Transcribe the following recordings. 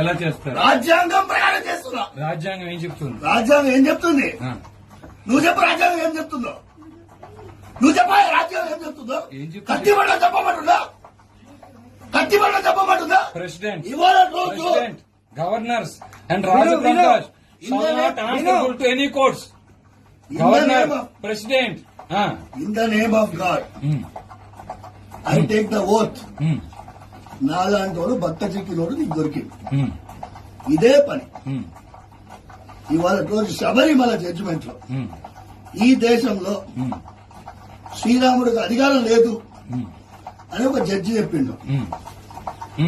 ఎలా చేస్తారు? రాజ్యాంగం ప్రకారం చేస్తున్నా. రాజ్యాంగం ఏం చెప్తుంది? రాజ్యాంగం ఏం చెప్తుంది? నువ్వు చెప్పు రాజ్యాంగం ఏం చెప్తుందో. నువ్వు చెప్పా రాజ్యాంగం ఏం చెప్తుందో. చెప్తుంది? కత్తిబండ చెప్పమంటుందా? కత్తిబండ చెప్పమంటుందా? ప్రెసిడెంట్. ఇవాళ రోజు governors and to any courts governor president in the name of God. I take the oath. నాలాంటి వాడు భక్త చిక్కినోడు నీకు దొరికింది ఇదే పని ఇవాళ రోజు శబరిమల జడ్జిమెంట్లో ఈ దేశంలో శ్రీరాముడికి అధికారం లేదు అని ఒక జడ్జి చెప్పిండు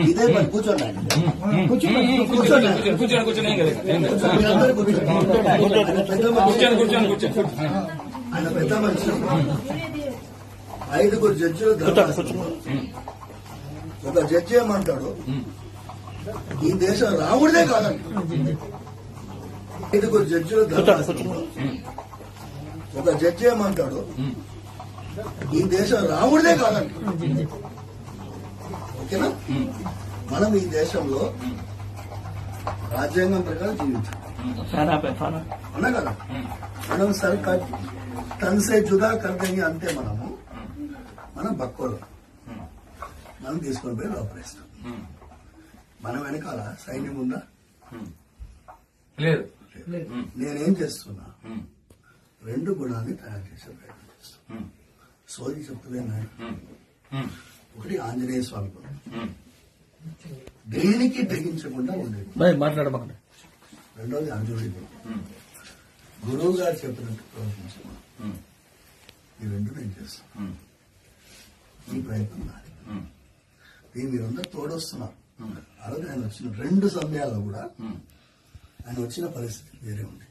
ఇదే పని కూర్చోండి ఆయన. కూర్చోండి కూర్చోండి ఆయన. పెద్ద మనిషి. ఐదుగురు జడ్జిలు. ఒక జడ్జి ఏమంటాడు ఈ దేశం రాముడిదే కాదంట. ఐదుగురు జడ్జిలు ఒక జడ్జి ఏమంటాడు ఈ దేశం రాముడిదే కాదంట. ఓకేనా? మనం ఈ దేశంలో రాజ్యాంగం ప్రకారం జీవించాలి. అవునా కదా? మనం సర్కార్ తన్సే జుదా కర్దేంగి అంతే మనము మనం బక్కోలు మనం తీసుకొని పోయి లోపలేస్తాం మన వెనకాల సైన్యం ఉందా? లేదు. నేనేం చేస్తున్నా? రెండు గుణాన్ని తయారు చేసే ప్రయత్నం చేస్తున్నా. సోది చెప్తున్నా ఒకటి ఆంజనేయ స్వామి గుణం. దేనికి తెగించకుండా ఉండేది? మాట్లాడమండి రెండోది అంజుడి గుణం. గురువు గారు చెప్పినట్టు ప్రవర్తించడం ఈ రెండు నేను చేస్తాను. ఈ ప్రయత్నం నాది. దీని మీరందరూ తోడొస్తున్నారు. ఆ రోజు ఆయన వచ్చిన రెండు సమయాల్లో కూడా ఆయన వచ్చిన పరిస్థితి వేరే ఉంది.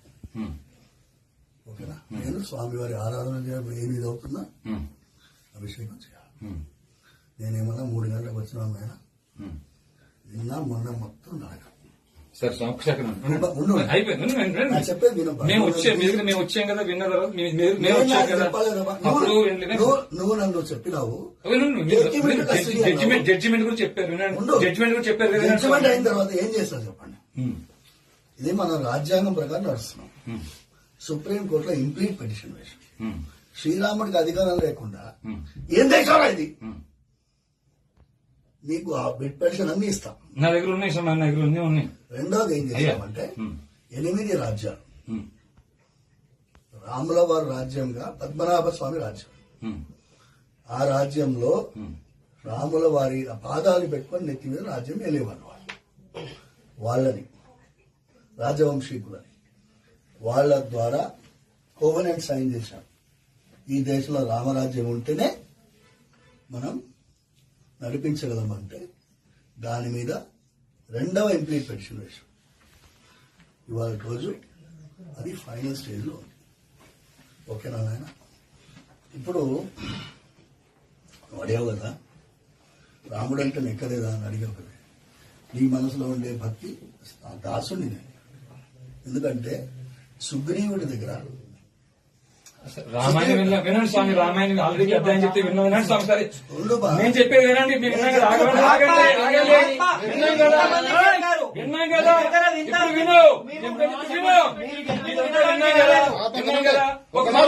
ఓకేనా? నేను స్వామివారి ఆరాధన చేయడం ఎనిమిది అవుతుందా? అభిషేకం చేయాలి. నేనేమన్నా మూడు గంటలకు వచ్చినా ఆయన నిన్న మొన్న మొత్తం నడక సార్ చెప్పేది. మేము వచ్చే మీ దగ్గర మేము వచ్చాం కదా విన్న తర్వాత మీరు- మేము వచ్చాం కదా. అప్పుడు నువ్వు- నన్ను చెప్పినావు. జడ్జిమెంట్. జడ్జిమెంట్ కూడా చెప్పారు. జడ్జిమెంట్ కూడా చెప్పారు కదా జడ్జిమెంట్ అయిన తర్వాత ఏం చేస్తారు చెప్పండి? ఇది మన రాజ్యాంగం ప్రకారం నడుస్తున్నాం సుప్రీం కోర్టులో ఇంప్లీట్ పిటిషన్ వేసాం శ్రీరాముడికి అధికారం లేకుండా ఏం దేశంలో ఇది. నీకు ఆ బిట్ పెన్షన్ అన్ని ఇస్తాం. నా దగ్గర ఉన్నాయి సార్ నా దగ్గర ఉన్నాయి ఉన్నాయి. రెండోది ఏం చేస్తామంటే ఎనిమిది రాజ్యాలు. ఉమ్, రాముల వారి రాజ్యంగా పద్మనాభ స్వామి రాజ్యం ఆ రాజ్యంలో రాముల వారి పాదాలు పెట్టుకొని నెత్తి మీద రాజ్యం వెళ్ళేవారు వాళ్ళు వాళ్ళని రాజవంశీకులని. వాళ్ళ ద్వారా కోవనెంట్ సైన్ చేశాం ఈ దేశంలో రామరాజ్యం ఉంటేనే మనం నడిపించగలమంటే దాని మీద రెండవ ఇంప్లీట్ పెన్షన్ వేశాం ఇవాళ రోజు అది ఫైనల్ స్టేజ్లో ఉంది. ఓకేనా నాయన? ఇప్పుడు అడిగావు కదా? రాముడు అంటే నెక్కలేదా అని అడిగావు కదా. నీ మనసులో ఉండే భక్తి ఆ దాసుని నేను ఎందుకంటే సుగ్రీవుడి దగ్గర రామాయణం విన్నా వినండి స్వామి రామాయణం ఆల్రెడీ అధ్యాయం చెప్తే విన్నా వినండి స్వామి సరే. నేను చెప్పేది వినండి మీరు విన్నాం కదా ఆగండి ఆగండి ఆగండి విన్నాం కదా? విన్నాం కదా? ఇప్పుడు విను. చెప్పేది విను. ఇదంతా విన్నాం కదా? విన్నాం కదా? ఒక మాట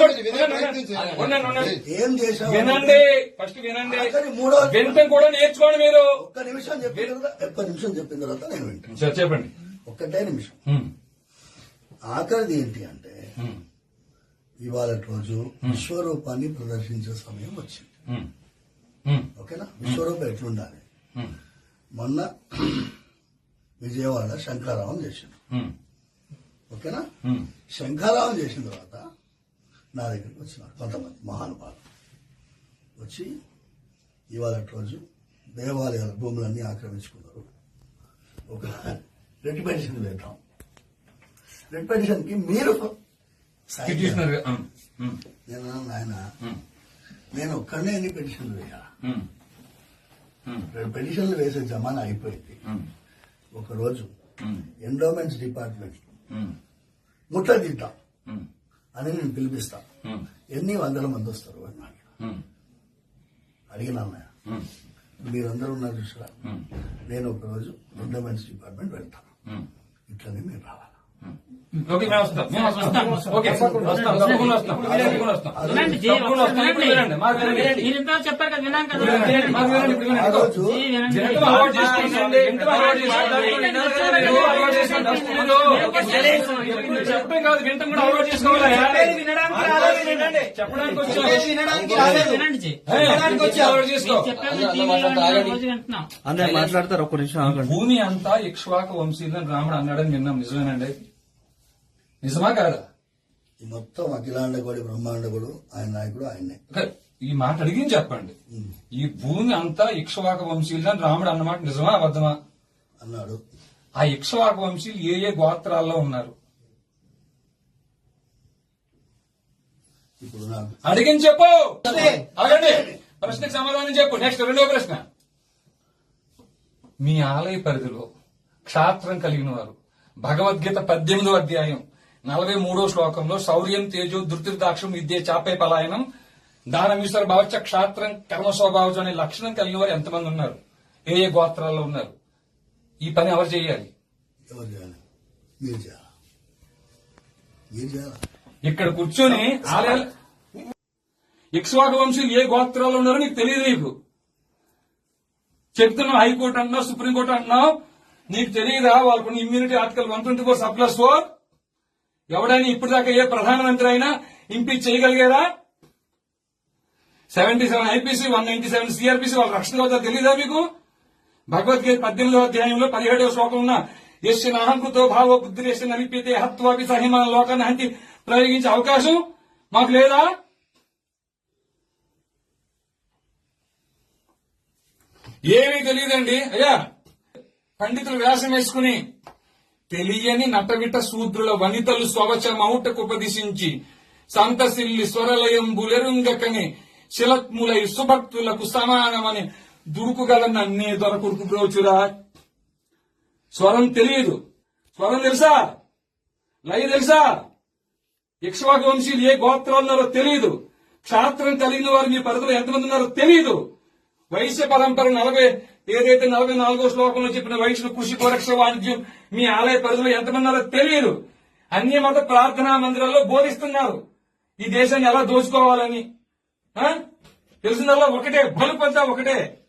ఉండండి ఉండండి ఏం చేశావు? వినండి. ఫస్ట్ వినండి. మూడో వినటం కూడా నేర్చుకోండి మీరు. ఒక్క నిమిషం చెప్పిన తర్వాత ఒక్క నిమిషం చెప్పిన తర్వాత నేను వింటాను సార్ చెప్పండి. ఒక్కటే నిమిషం. ఆఖరిది ఏంటి అంటే ఇవాళ రోజు విశ్వరూపాన్ని ప్రదర్శించే సమయం వచ్చింది. ఓకేనా? విశ్వరూపం ఎట్లుండాలి? మొన్న విజయవాడ శంకారావం చేసిండు ఓకేనా? శంఖారావం చేసిన తర్వాత నా దగ్గరికి వచ్చినారు కొంతమంది మహానుభావులు. వచ్చి ఇవాళ రోజు దేవాలయాల భూములన్నీ ఆక్రమించుకున్నారు. ఒక రెడ్ పెన్షన్ వేద్దాం. రెడ్ పెన్షన్కి మీరు నేను ఉమ్, నేను ఒక్కడనే ఎన్ని పెన్షన్లు వేయాలి రెండు పెన్షన్లు వేసే జమానా అయిపోయింది. ఉమ్, ఒక రోజు ఉమ్, ఎండోమెంట్స్ డిపార్ట్మెంట్ ముట్టదిద్దాం అని నేను పిలిపిస్తా. ఎన్ని వందల మంది వస్తారు అని అడిగిన. ఉమ్, అడిగినా మీరందరూ ఉన్నారు చూసారా? నేను ఒక రోజు ఎండోమెంట్స్ డిపార్ట్మెంట్ వెళ్తాను. ఇట్లనే మీరు రావాలి. ఓకే మేము వస్తాం. మేము వస్తాం. ఓకే వస్తాం. తప్పకుండా వస్తాం. తప్పకుండా వస్తాం. వినండి, జీ, తప్పకుండా వస్తాం. ఒకసారి ఇప్పుడు వినండి. మాకు వినండి. మీరు ఇంత చెప్పారు కదా విన్నాం కదా. ఇప్పుడు వినండి. మాకు వినండి. ఇప్పుడు ఆ వినండి. రోజు జీ, వినండి. ఎంత అలవాటు చేసుకోండి ఎంత అలవాటు చేసుకోండి ఎంత అలవాటు చేసుకోండి ఎప్పుడు చెప్పడం కాదు వింటం కూడా అలవాటు చేసుకోవాలి వినడానికి రాలేదు. వినండి. చెప్పడానికి వచ్చాం వినడానికి రాలేదు. వినండి జీ. ఏ, అలవాటు చేసుకో చెప్పారు కదా, టీవీలో విన్నాం, రోజు వింటున్నాం. అందరు మాట్లాడతారు ఒక్క నిమిషం ఆగండి. భూమి అంతా ఇక్ష్వాక వంశీదని రాముడు అన్నాడని విన్నాం నిజమేనండి. నిజమా కాదా? ఈ మొత్తం అఖిలాండగోడి బ్రహ్మాండగోడు ఆయన నాయకుడు ఆయన్నే. ఓకే, ఈ మాట అడిగింది చెప్పండి. ఈ భూమి అంతా ఇక్ష్వాక వంశీయులని రాముడు అన్నమాట. నిజమా అబద్ధమా? అన్నాడు. ఆ ఇక్ష్వాక వంశీయులు ఏ ఏ గోత్రాల్లో ఉన్నారు? ఇప్పుడు అడిగింది చెప్పు. అడగండి ప్రశ్నకు సమాధానం చెప్పు. నెక్స్ట్ రెండో ప్రశ్న. మీ ఆలయ పరిధిలో క్షాత్రం కలిగిన వారు భగవద్గీత పద్దెనిమిదో అధ్యాయం నలభై మూడో శ్లోకంలో శౌర్యం తేజో ధృతిర్దాక్షం విద్య చాపే పలాయనం దానమీశ్వర భావచ క్షాత్రం కర్మ స్వభావం అనే లక్షణం కలిగిన వారు ఎంతమంది ఉన్నారు? ఏ ఏ గోత్రాల్లో ఉన్నారు? ఈ పని ఎవరు చేయాలి? ఇక్కడ కూర్చొని ఆలయాలు వంశీయులు ఏ గోత్రాల్లో ఉన్నారో నీకు తెలియదు నీకు. చెప్తున్నావు హైకోర్టు అంటున్నావు సుప్రీంకోర్టు అంటున్నావు నీకు తెలియదా? వాళ్ళకున్న immunity article one twenty four sub plus four ఎవడైనా ఇప్పటిదాకా ఏ ప్రధానమంత్రి అయినా impeach చేయగలిగారా? Seventy seven IPC one ninety seven CrPC వాళ్ళ రక్షణ అవుతా తెలీదా మీకు? భగవద్గీత పద్దెనిమిదవ అధ్యాయంలో పదిహేడవ శ్లోకం ఉన్న యశ్య నాహంకృతో భావ బుద్ధి నలిపితే హత్వాపి సహిమాన లోకాన్ని హంతి ప్రయోగించే అవకాశం మాకు లేదా? ఏమీ తెలియదండి అయ్యా పండితులు వ్యాసం వేసుకుని తెలియని నటవిట శూద్రుల వనితలు స్వవచమౌటకు ఉపదిశించి సంతసిల్లి స్వరలయం బులెరుంగకని శిలత్ములై సుభక్తులకు సమానమని దురుకుగల నన్నే దొరకుడుకు బ్రోచురా. స్వరం తెలియదు. స్వరం తెలుసా? లయ తెలుసా? ఇక్ష్వాకు ఏ గోత్రం ఉన్నారో తెలియదు. క్షాత్రం కలిగిన వారు మీ పరిధిలో ఎంతమంది ఉన్నారో తెలియదు వైశ్య పరంపర నలభై ఏదైతే నలభై నాలుగో శ్లోకంలో చెప్పిన వైశ్యులు కృషి కోరక్ష వాణిజ్యం మీ ఆలయ పరిధిలో ఎంతమంది ఉన్నారో తెలియదు. అన్య మత ప్రార్థనా మందిరాల్లో బోధిస్తున్నారు. ఈ దేశాన్ని ఎలా దోచుకోవాలని? ఆ? తెలిసిందల్లా ఒకటే బలుపు అంతా ఒకటే.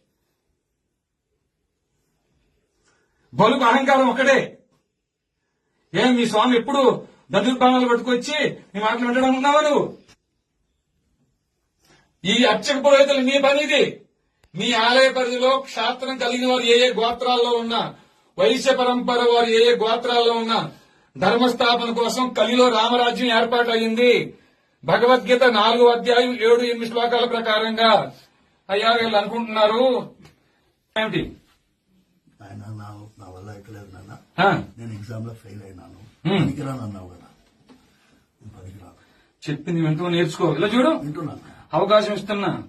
బలుపు అహంకారం ఒకటే. ఏం మీ స్వామి ఎప్పుడు దదుర్పానాలు పట్టుకొచ్చి మీ మాటలు వింటడం ఉన్నావా నువ్వు ఈ అర్చక పురోహితులు మీ పనిది. మీ ఆలయ పరిధిలో క్షేత్రం కలిగిన వారు ఏ ఏ గోత్రాల్లో ఉన్నా వైశ్య పరంపర వారు ఏ ఏ గోత్రాల్లో ఉన్నా ధర్మస్థాపన కోసం కలిలో రామరాజ్యం ఏర్పాటు అయింది భగవద్గీత నాలుగు అధ్యాయం ఏడు ఎనిమిది శ్లోకాల ప్రకారంగా అయ్యా వీళ్ళు అనుకుంటున్నారు. ఏమిటి? ఆయన నా నా వల్ల ఎక్కలేదు నాన్న. ఆ, నేను ఎగ్జామ్లో ఫెయిల్ అయినాను. పనికిరాను అన్నావు కదా. నేను పనికిరాను చెప్పింది వింటూ నేర్చుకో. ఇలా చూడు. అవకాశం ఇస్తున్నా.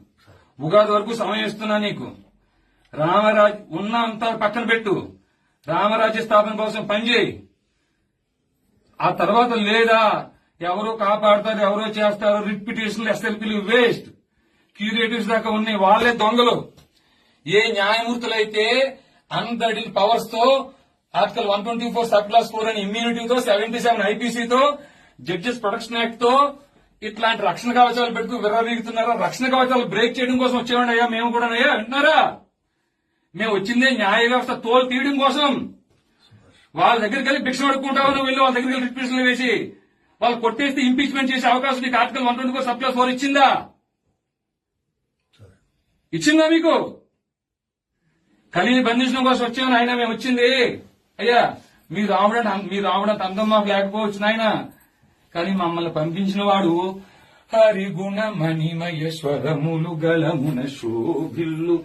ఉగాది వరకు సమయం ఇస్తున్నా నీకు. రామరాజ్ ఉన్న అంతా పక్కన పెట్టు. రామరాజ్య స్థాపన కోసం పనిచేయి ఆ తర్వాత లేదా ఎవరో కాపాడతారు ఎవరో చేస్తారు రిపిటేషన్లు ఎస్ఎల్పీలు వేస్ట్ క్యూరేటివ్స్ దాకా ఉన్నాయి వాళ్ళే దొంగలు. ఏ న్యాయమూర్తులైతే unbridled పవర్స్తో article one twenty four sub clause four అని ఇమ్యూనిటీతో సెవెంటీ సెవెన్ ఐపీసీతో జడ్జెస్ ప్రొటెక్షన్ యాక్ట్తో ఇట్లాంటి రక్షణ కవచాలు పెట్టుకుని విర్రవీగుతున్నారా? రక్షణ కవచాలు బ్రేక్ చేయడం కోసం వచ్చేవాడి అయ్యా మేము కూడా అయ్యా వింటున్నారా మేము వచ్చిందే న్యాయ వ్యవస్థ తోలు తీయడం కోసం. వాళ్ళ దగ్గరికి వెళ్ళి భిక్ష పడుకుంటావు నువ్వు వెళ్ళి వాళ్ళ దగ్గరికి వెళ్ళి రిపిటేషన్లు వేసి. వాళ్ళు కొట్టేస్తే ఇంపీచ్మెంట్ చేసే అవకాశం నీకు article one twenty four sub clause four ఇచ్చిందా ఇచ్చిందా మీకు? కలిని బంధించడం కోసం వచ్చామని ఆయన మేము వచ్చింది. అయ్యా మీ రావడం మీ రావడం అందం మాకు లేకపోవచ్చు నాయన. కానీ మమ్మల్ని పంపించిన వాడు హరిగుణ మణిమయేశ్వరములు గలమున శోభిల్లు.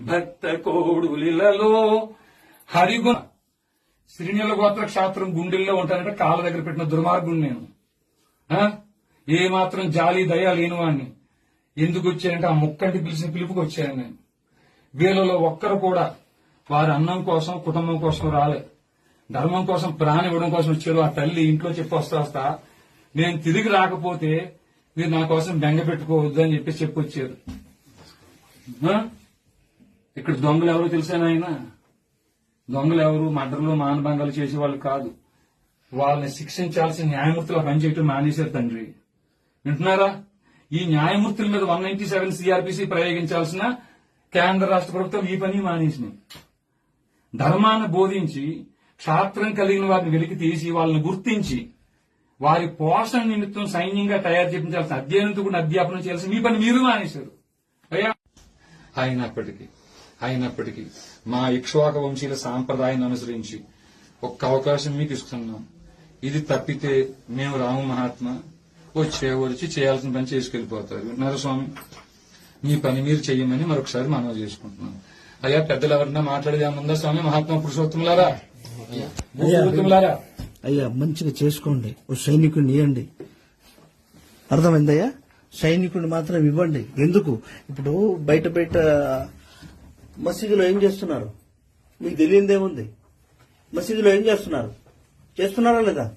భక్త కోడులిలలో హరిగుణ. శ్రీనీల గోత్ర క్షేత్రం గుండెల్లో ఉంటానంటే కాళ్ళ దగ్గర పెట్టిన దుర్మార్గుడు నేను. ఏమాత్రం ఏ మాత్రం జాలి దయ లేని వాడిని ఎందుకు వచ్చానంటే ఆ ముక్కంటి పిలిచిన పిలుపుకి వచ్చాను నేను. వీళ్ళలో ఒక్కరు కూడా వారి అన్నం కోసం కుటుంబం కోసం రాలే. ధర్మం కోసం ప్రాణం ఇవ్వడం కోసం వచ్చారు. ఆ తల్లి ఇంట్లో చెప్పి వస్తా వస్తా నేను తిరిగి రాకపోతే మీరు నా కోసం బెంగ పెట్టుకోవద్దు అని చెప్పి చెప్పొచ్చారు ఇక్కడ దొంగలు ఎవరు తెలిసాను ఆయన దొంగలు ఎవరు మర్డర్లు మానభంగాలు చేసే వాళ్ళు కాదు. వాళ్ళని శిక్షించాల్సిన న్యాయమూర్తులు పనిచేయటం మానేశారు తండ్రి. వింటున్నారా? ఈ న్యాయమూర్తుల మీద వన్ నైన్టీ సెవెన్ సిఆర్పిసి ప్రయోగించాల్సిన కేంద్ర రాష్ట్ర ప్రభుత్వం ఈ పని మానేసినాయి ధర్మాన్ని బోధించి క్షాత్రం కలిగిన వారిని వెలికి తీసి వాళ్ళని గుర్తించి వారి పోషణ నిమిత్తం సైన్యంగా తయారు చేయించాల్సిన అధ్యయనంతో కూడా అధ్యాపనం చేయాల్సిన మీ పని మీరు మానేశారు. అయ్యా! అయినప్పటికీ అయినప్పటికీ మా ఇక్ష్వాక వంశీల సాంప్రదాయాన్ని అనుసరించి ఒక్క అవకాశం మీకు ఇస్తున్నాం. ఇది తప్పితే మేము రాము మహాత్మ వచ్చే వచ్చి చేయాల్సిన పని చేసుకెళ్ళిపోతారు విన్నారా స్వామి మీ పని మీరు చెయ్యమని మరొకసారి మనవి చేసుకుంటున్నాం. అయ్యా పెద్దలు ఎవరన్నా మాట్లాడేది ఏమన్నా స్వామి? మహాత్మా పురుషోత్తములారా? పురుషోత్తములారా అయ్యా మంచిగా చేసుకోండి. ఓ సైనికుడిని ఇవ్వండి అర్థమైందయ్యా? సైనికుడిని మాత్రం ఇవ్వండి. ఎందుకు? ఇప్పుడు బయట బయట మసీదులో ఏం చేస్తున్నారు? మీకు తెలియదేముంది మసీదులో ఏం చేస్తున్నారు? చేస్తున్నారా లేదా?